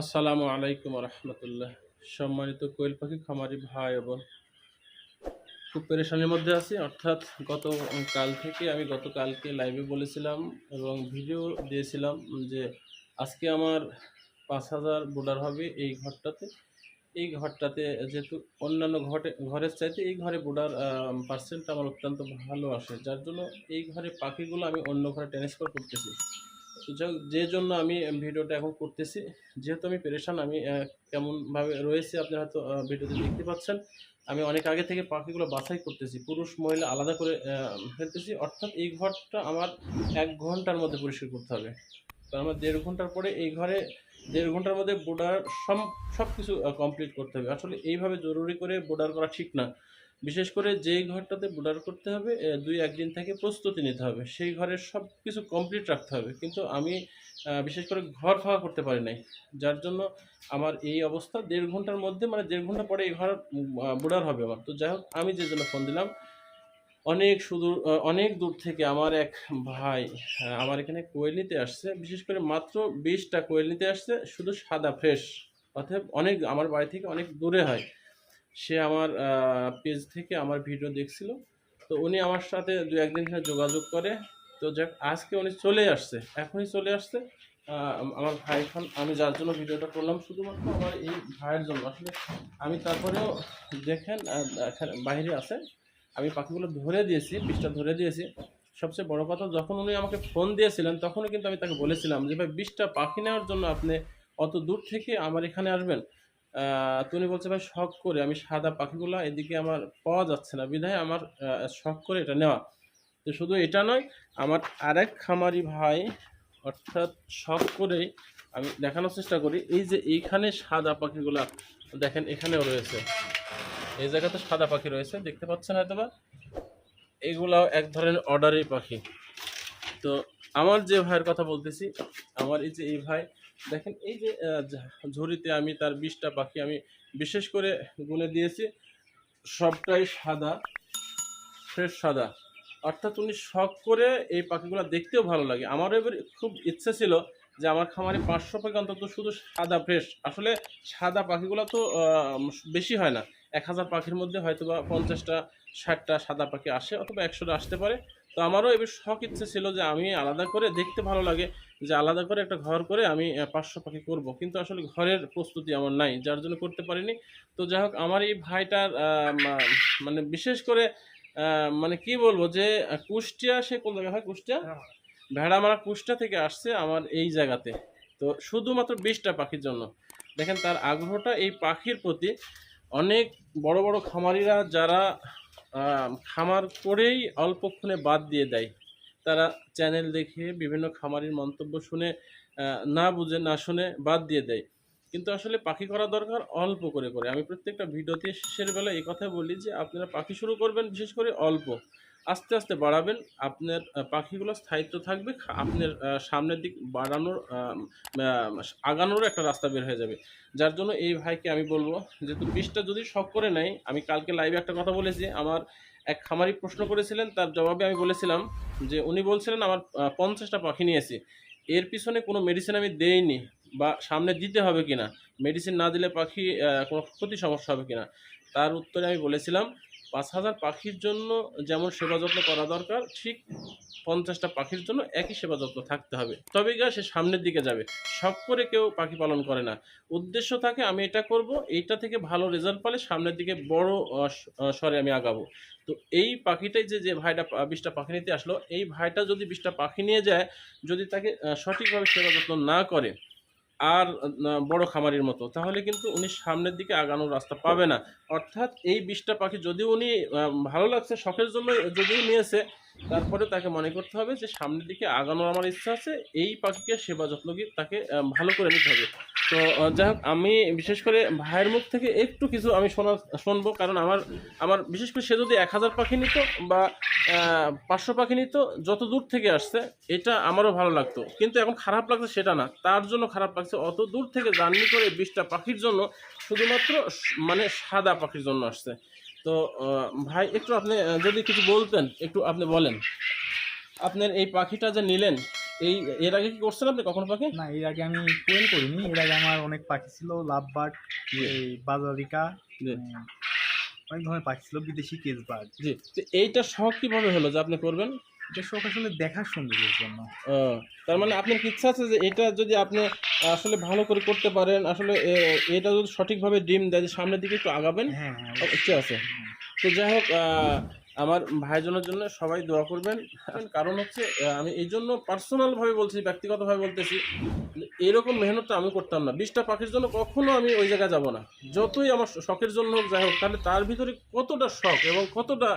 আসসালামু আলাইকুম রহমতুল্লাহ। সম্মানিত কোয়েল পাখি, খামারি ভাই বোন, খুব পেরেশানির মধ্যে আছি। অর্থাৎ গত কাল থেকে আমি গতকালকে লাইভে বলেছিলাম এবং ভিডিও দিয়েছিলাম যে আজকে আমার পাঁচ হাজার বোর্ডার হবে এই ঘরটাতে। এই ঘরটাতে যেহেতু অন্যান্য ঘটে ঘরের চাইতে এই ঘরে বোর্ডার পার্সেন্ট আমার অত্যন্ত ভালো আসে। যার জন্য এই ঘরে পাখিগুলো আমি অন্য ঘরে ট্রান্সফার করতেছি। যে জন্য আমি ভিডিওটা এখন করতেছি, যেহেতু আমি পেরেশান, আমি কেমনভাবে রয়েছে আপনারা হয়তো ভিডিওতে দেখতে পাচ্ছেন, আমি অনেক আগে থেকে পাখিগুলো বাছাই করতেছি, পুরুষ, মহিলা আলাদা করে ফেলতেছি, অর্থাৎ এই ঘরটা আমার এক ঘণ্টার মধ্যে পরিষ্কার করতে হবে। তো আমার দেড় ঘণ্টার পরে এই ঘরে দেড় ঘণ্টার মধ্যে বোর্ডার সব সব কিছু কমপ্লিট করতে হবে। আসলে এইভাবে জরুরি করে বোর্ডার করা ঠিক না। বিশেষ করে যেই ঘরটাতে বোর্ডার করতে হবে দুই একদিন থেকে প্রস্তুতি নিতে হবে। সেই ঘরের সব কিছু কমপ্লিট রাখতে হবে। কিন্তু আমি বিশেষ করে ঘর ফাঁকা করতে পারি নাই। যার জন্য আমার এই অবস্থা। দেড় ঘণ্টার মধ্যে মানে দেড় ঘণ্টা পরে এই ঘর বোর্ডার হবে আমার। তো যাই হোক, আমি যে জন্য ফোন দিলাম, অনেক সুদূর অনেক দূর থেকে আমার এক ভাই আমার এখানে কোয়েল নিতে আসছে। বিশেষ করে মাত্র বিশটা কোয়েল নিতে আসছে, শুধু সাদা ফ্রেশ অতএব অনেক, আমার বাড়ি থেকে অনেক দূরে হয়। সে আমার পেজ থেকে আমার ভিডিও দেখছিল। তো উনি আমার সাথে দু একদিন ধরে যোগাযোগ করে। তো যাক, আজকে উনি চলে আসছে, এখনই চলে আসছে। আমার ভাই এখন, আমি যার জন্য ভিডিওটা করলাম শুধুমাত্র আমার এই ভাইয়ের জন্য। আসলে আমি তারপরেও দেখেন বাইরে আছে। আমি পাখিগুলো ধরে দিয়েছি বিষটা ধরে দিয়েছি। সবচেয়ে বড় কথা, যখন উনি আমাকে ফোন দিয়েছিলেন তখনও কিন্তু আমি তাকে বলেছিলাম যে, ভাই বিষটা পাখি নেওয়ার জন্য আপনি অত দূর থেকে আমার এখানে আসবেন। আহ, তো উনি বলছে ভাই শখ করে আমি সাদা পাখিগুলো এদিকে আমার পাওয়া যাচ্ছে না। বিধায় আমার শখ করে এটা নেওয়া। তো শুধু এটা নয় আমার আরেক খামারি ভাই অর্থাৎ শখ করে আমি দেখানোর চেষ্টা করি এই যে এইখানে সাদা পাখিগুলা দেখেন এখানেও রয়েছে। এই জায়গাতে সাদা পাখি রয়েছে দেখতে পাচ্ছেন হয়তো বা এগুলাও এক ধরনের অর্ডারি পাখি। তো আমার যে ভাইয়ের কথা বলতেছি আমার এই যে এই ভাই দেখেন, এই যে ঝুড়িতে আমি তার বিশটা পাখি আমি বিশেষ করে গুনে দিয়েছি, সবটাই সাদা, ফ্রেশ সাদা। অর্থাৎ উনি শখ করে এই পাখিগুলো দেখতেও ভালো লাগে। আমারও এবার খুব ইচ্ছে ছিল যে আমার খামারে পাঁচশো পাখি অন্তত শুধু সাদা, ফ্রেশ। আসলে সাদা পাখিগুলো তো বেশি হয় না। এক হাজার পাখির মধ্যে হয়তো বা পঞ্চাশটা, ষাটটা সাদা পাখি আসে অথবা একশোটা আসতে পারে। তো আমারও এবার শখ ইচ্ছে ছিল যে আমি আলাদা করে দেখতে ভালো লাগে যে আলাদা করে একটা ঘর করে আমি পাঁচশো পাখি করব। কিন্তু আসলে ঘরের প্রস্তুতি আমার নাই যার জন্য করতে পারিনি। তো যাই হোক আমার এই ভাইটার মানে বিশেষ করে মানে কি বলব যে কুষ্টিয়া সে কোন জায়গায়? হয় কুষ্টিয়া? ভেড়ামারা কুষ্টিয়া থেকে আসছে আমার এই জায়গাতে। তো শুধুমাত্র বিশটা পাখির জন্য। দেখেন তার আগ্রহটা এই পাখির প্রতি অনেক বড় বড় খামারিরা যারা খামার করেই অল্পক্ষণে বাদ দিয়ে দেয়। তারা চ্যানেল দেখে বিভিন্ন খামারির মন্তব্য শুনে না বুঝে, না শুনে বাদ দিয়ে দেয়। কিন্তু আসলে পাখি করা দরকার অল্প করে করে। আমি প্রত্যেকটা ভিডিওতে শেষের বেলা এই কথা বলি যে, আপনারা পাখি শুরু করবেন বিশেষ করে অল্প। আস্তে আস্তে বাড়াবেন আপনার পাখিগুলো স্থায়িত্ব থাকবে আপনার সামনের দিক বাড়ানোর আহ, আহ, আগানোর একটা রাস্তা বের হয়ে যাবে। যার জন্য এই ভাইকে আমি বলব যেহেতু বিষটা যদি শখ করে নেয় আমি কালকে লাইভে একটা কথা বলেছি আমার এক খামারি প্রশ্ন করেছিলেন তার জবাবে আমি বলেছিলাম যে উনি বলছিলেন আমার পঞ্চাশটা পাখি নিয়েছি এর পিছনে কোনো মেডিসিন আমি দেইনি বা সামনে দিতে হবে কিনা মেডিসিন না দিলে পাখি কোনো ক্ষতি সমস্যা হবে কিনা? তার উত্তরে আমি বলেছিলাম পাঁচ হাজার পাখির জন্য যেমন সেবা যত্ন করা দরকার, ঠিক পঞ্চাশটা পাখির জন্য একই সেবা যত্ন থাকতে হবে। তবে গা সে সামনের দিকে যাবে। সব করে কেউ পাখি পালন করে না। উদ্দেশ্য থাকে, আমি এটা করব, এইটা থেকে ভালো রেজাল্ট পালে সামনের দিকে বড় স্বরে আমি আগাবো। তো এই পাখিটাই যে যে ভাইটা বিশটা পাখি নিতে আসলো, এই ভাইটা যদি বিশটা পাখি নিয়ে যায়, যদি তাকে সঠিকভাবে সেবা যত্ন না করে আর বড় খামারির মতো। তাহলে কিন্তু উনি সামনের দিকে আগানোর রাস্তা পাবে না। অর্থাৎ এই বিশটা পাখি যদি উনি ভালো লাগছে, শখের জন্য যদিও নিয়েছে, তারপরে তাকে মনে করতে হবে যে সামনের দিকে আগানোর আমার ইচ্ছা আছে, এই পাখিকে সেবা যত্ন তাকে ভালো করে নিতে হবে। তো যাই হোক আমি বিশেষ করে ভাইয়ের মুখ থেকে একটু কিছু আমি শোনা, শুনব, কারণ আমার আমার বিশেষ করে সে যদি এক হাজার পাখি নিত বা পাঁচশো পাখি নিত, যত দূর থেকে আসছে, এটা আমারও ভালো লাগতো। কিন্তু এখন খারাপ লাগছে সেটা না। তার জন্য খারাপ লাগছে অত দূর থেকে জার্নি করে বিশটা পাখির জন্য শুধুমাত্র মানে সাদা পাখির জন্য আসছে। তো ভাই, একটু আপনি যদি কিছু বলতেন, একটু আপনি বলেন। আপনার এই পাখিটা যে নিলেন এই এর আগে কি করছেন আপনি কখনো পাখি? না এর আগে আমি কোয়েল করিনি এর আগে আমার অনেক পাখি ছিল লাভ বার্ড এই বাজারিকা জি। অনেক ধরনের পাখি ছিল বিদেশি কেস বার্ড জি তো এইটা শখ কীভাবে হলো যে আপনি করবেন? এটা শখ আসলে দেখার সৌন্দর্যের জন্য। তার মানে আপনার কি ইচ্ছা আছে যে এটা যদি আপনি আসলে ভালো করে করতে পারেন আসলে এটা যদি সঠিকভাবে ডিম দেয় যে সামনের দিকে একটু আগাবেন? হ্যাঁ হ্যাঁ ইচ্ছে আছে। তো যাই হোক আমার ভাইজনের জন্য সবাই দোয়া করবেন। কারণ হচ্ছে আমি এই জন্য পার্সোনাল ভাবে বলছি, ব্যক্তিগতভাবে বলতেছি, এরকম মেহনতটা আমি করতাম না। বিশটা পাখির জন্য কখনো আমি ওই জায়গায় যাব না। যতই আমার শখের জন্য হোক, যাই হোক, তাহলে তার ভিতরে কতটা শখ এবং কতটা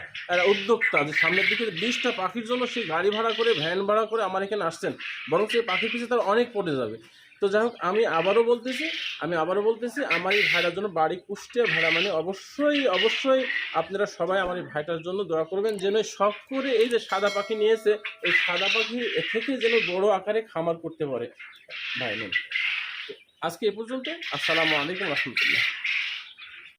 উদ্যোক্তা যে সামনের দিকে বিশটা পাখির জন্য সে গাড়ি ভাড়া করে ভ্যান ভাড়া করে আমার এখানে আসছেন, বরং সেই পাখির পিছিয়ে তার অনেক পড়ে যাবে। তো যাই হোক, আমি আবারও বলতেছি, আমি আবারও বলতেছি, আমার এই ভাইটার জন্য বাড়ি কুষ্টিয়া ভাড়া মানে অবশ্যই অবশ্যই আপনারা সবাই আমার এই ভাইটার জন্য দোয়া করবেন, যেন শখ করে এই যে সাদা পাখি নিয়েছে, এই সাদা পাখি থেকে যেন বড় আকারে খামার করতে পারে। ভাই আজকে এ পর্যন্ত, আসসালামু আলাইকুম রহমতুল্লাহ।